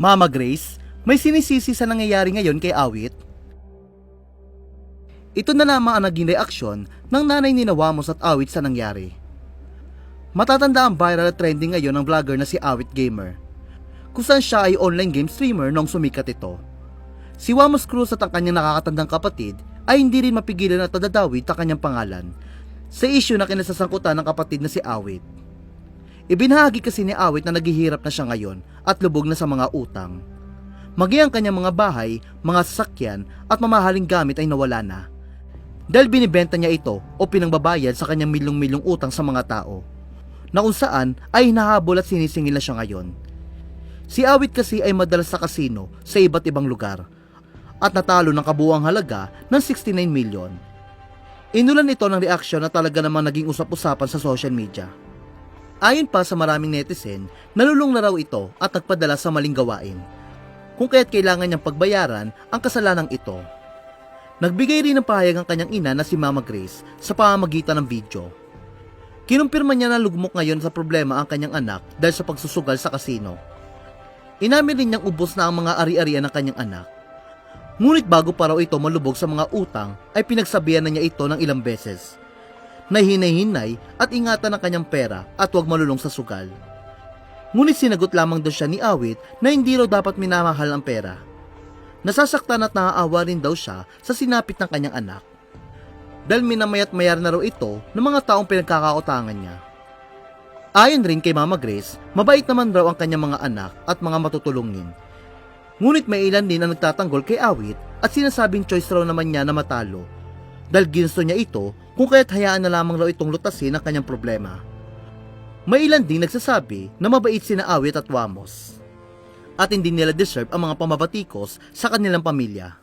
Mama Grace, may sinisisi sa nangyayari ngayon kay Awit? Ito na lamang ang naging reaksyon ng nanay ni Nawamos at Awit sa nangyari. Matatanda ang viral at trending ngayon ng vlogger na si Awit Gamer, kung siya ay online game streamer nung sumikat ito. Si Wamos Cruz at ang kanyang nakakatandang kapatid ay hindi rin mapigilan at nadadawit ang kanyang pangalan sa issue na kinasasangkutan ng kapatid na si Awit. Ibinahagi kasi ni Awit na naghihirap na siya ngayon at lubog na sa mga utang. Maging ang kanyang mga bahay, mga sasakyan at mamahaling gamit ay nawala na. Dahil binibenta niya ito o pinangbabayad sa kanyang milyong-milyong utang sa mga tao. Na kung saan ay hinahabol at sinisingil na siya ngayon. Si Awit kasi ay madalas sa kasino sa iba't ibang lugar at natalo ng kabuang halaga ng 69 million. Inulan ito ng reaksyon na talaga namang naging usap-usapan sa social media. Ayon pa sa maraming netizen, nalulung na raw ito at nagpadala sa maling gawain. Kung kaya't kailangan niyang pagbayaran ang kasalanang ito. Nagbigay rin ng pahayag ang kanyang ina na si Mama Grace sa pamamagitan ng video. Kinumpirma niya na lugmok ngayon sa problema ang kanyang anak dahil sa pagsusugal sa kasino. Inamin rin niyang ubos na ang mga ari-arian ng kanyang anak. Ngunit bago pa raw ito malubog sa mga utang ay pinagsabihan na niya ito ng ilang beses. Nahinay-hinay at ingatan ang kanyang pera at huwag malulong sa sugal. Ngunit sinagot lamang daw siya ni Awit na hindi raw dapat minamahal ang pera. Nasasaktan at naaawa rin daw siya sa sinapit ng kanyang anak. Dahil minamayat mayar na raw ito ng mga taong pinagkakautangan niya. Ayon rin kay Mama Grace, mabait naman raw ang kanyang mga anak at mga matutulungin. Ngunit may ilan din ang nagtatanggol kay Awit at sinasabing choice raw naman niya na matalo. Dahil ginusto niya ito kung kaya't hayaan na lamang raw itong lutasin ang kanyang problema. May ilan din nagsasabi na mabait sina Awit at Wamos. At hindi nila deserve ang mga pamabatikos sa kanilang pamilya.